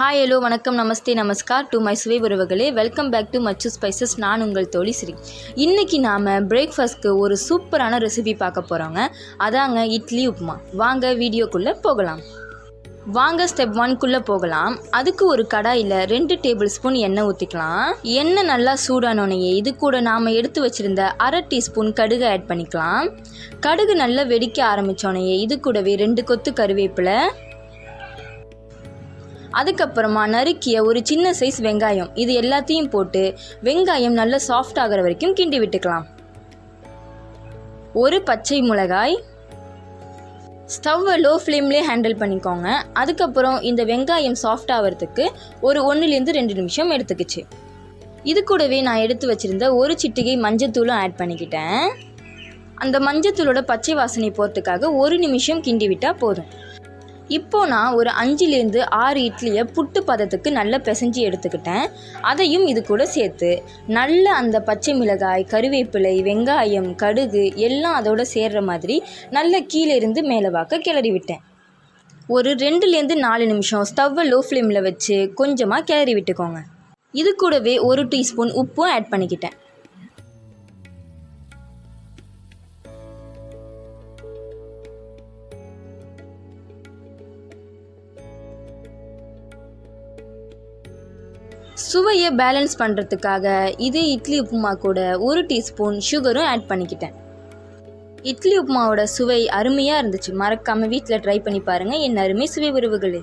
Hi hello வணக்கம் நமஸ்தே நமஸ்கார். To my சுவை உறவுகளே welcome back to much spices நான் உங்கள் தோழி ஸ்ரீ. இன்றைக்கி நாம் பிரேக்ஃபாஸ்ட்க்கு ஒரு சூப்பரான ரெசிபி பார்க்க போகிறோங்க அதாங்க இட்லி உப்புமா. வாங்க வீடியோக்குள்ளே போகலாம். வாங்க ஸ்டெப் ஒன்குள்ளே போகலாம். அதுக்கு ஒரு கடாயில் ரெண்டு டேபிள் ஸ்பூன் எண்ணெய் ஊற்றிக்கலாம் எண்ணெய் நல்லா சூடானோனையே இது கூட நாம் எடுத்து வச்சுருந்த அரை டீஸ்பூன் கடுகு ஆட் பண்ணிக்கலாம். கடுகு நல்லா வெடிக்க ஆரம்பித்தோனையே இது கூடவே ரெண்டு கொத்து கருவேப்பிலை அதுக்கப்புறமா நறுக்கிய ஒரு சின்ன சைஸ் வெங்காயம். இது எல்லாத்தையும் போட்டு வெங்காயம் நல்லா சாஃப்ட் ஆகிற வரைக்கும் கிண்டி விட்டுக்கலாம். ஒரு பச்சை மிளகாய். ஸ்டவ்வை லோ ஃப்ளேம்லேயே ஹேண்டில் பண்ணிக்கோங்க. அதுக்கப்புறம் இந்த வெங்காயம் சாஃப்ட் ஆகிறதுக்கு ஒரு ஒன்றுலேருந்து ரெண்டு நிமிஷம் எடுத்துக்கிச்சு. இது கூடவே நான் எடுத்து வச்சுருந்த ஒரு சிட்டிகை மஞ்சத்தூளும் ஆட் பண்ணிக்கிட்டேன். அந்த மஞ்சத்தூளோட பச்சை வாசனை போகிறதுக்காக ஒரு நிமிஷம் கிண்டி விட்டால் போதும். இப்போ நான் ஒரு அஞ்சுலேருந்து ஆறு இட்லியை புட்டு பதத்துக்கு நல்லா பிசைஞ்சு எடுத்துக்கிட்டேன். அதையும் இது கூட சேர்த்து. நல்ல அந்த பச்சை மிளகாய் கருவேப்பிலை வெங்காயம் கடுகு எல்லாம் அதோட சேர்ற மாதிரி நல்ல கீழே இருந்து மேலே வாக்க கிளறி விட்டேன். ஒரு ரெண்டுலேருந்து நாலு நிமிஷம் ஸ்டவ்வை லோ ஃப்ளேமில் வச்சு கொஞ்சமாக கிளறி விட்டுக்கோங்க. இது கூடவே ஒரு டீஸ்பூன் உப்பும் ஆட் பண்ணிக்கிட்டேன். சுவையை பேலன்ஸ் பண்ணுறதுக்காக இதே இட்லி உப்புமா கூட ஒரு டீஸ்பூன் சுகரும் ஆட் பண்ணிக்கிட்டேன். இட்லி உப்புமாவோட சுவை அருமையாக இருந்துச்சு. மறக்காமல் வீட்டில் ட்ரை பண்ணி பாருங்கள் என் அருமை சுவை உறவுகளே.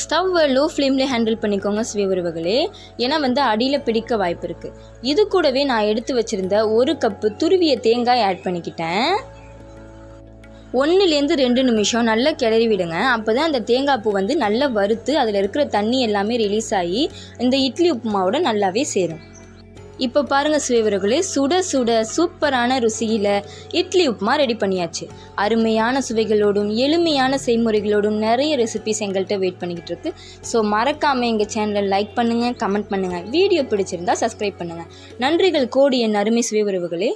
ஸ்டவ்வை லோ ஃப்ளேம்லேயே ஹேண்டில் பண்ணிக்கோங்க சுவை உறவுகளே. ஏன்னா வந்து அடியில் பிடிக்க வாய்ப்பு இருக்குது இது கூடவே நான் எடுத்து வச்சுருந்த ஒரு கப்பு துருவிய தேங்காய் ஆட் பண்ணிக்கிட்டேன். ஒன்றுலேருந்து ரெண்டு நிமிஷம் நல்லா கிளறி விடுங்க. அப்போ தான் அந்த தேங்காய் பூ வந்து நல்லா வறுத்து அதில் இருக்கிற தண்ணி எல்லாமே ரிலீஸ் ஆகி இந்த இட்லி உப்புமாவோட நல்லாவே சேரும். இப்போ பாருங்கள் சுவைவர்களே சுட சுட சூப்பரான ருசியில் இட்லி உப்புமா ரெடி பண்ணியாச்சு. அருமையான சுவைகளோடும் எளிமையான செய்முறைகளோடும் நிறைய ரெசிபிஸ் எங்கள்கிட்ட வெயிட் பண்ணிக்கிட்டு இருக்கு. ஸோ மறக்காமல் எங்கள் சேனலை லைக் பண்ணுங்கள் கமெண்ட் பண்ணுங்கள் வீடியோ பிடிச்சிருந்தா சப்ஸ்கிரைப் பண்ணுங்கள் நன்றிகள் கோடி என் அருமை சுவை உறவுகளே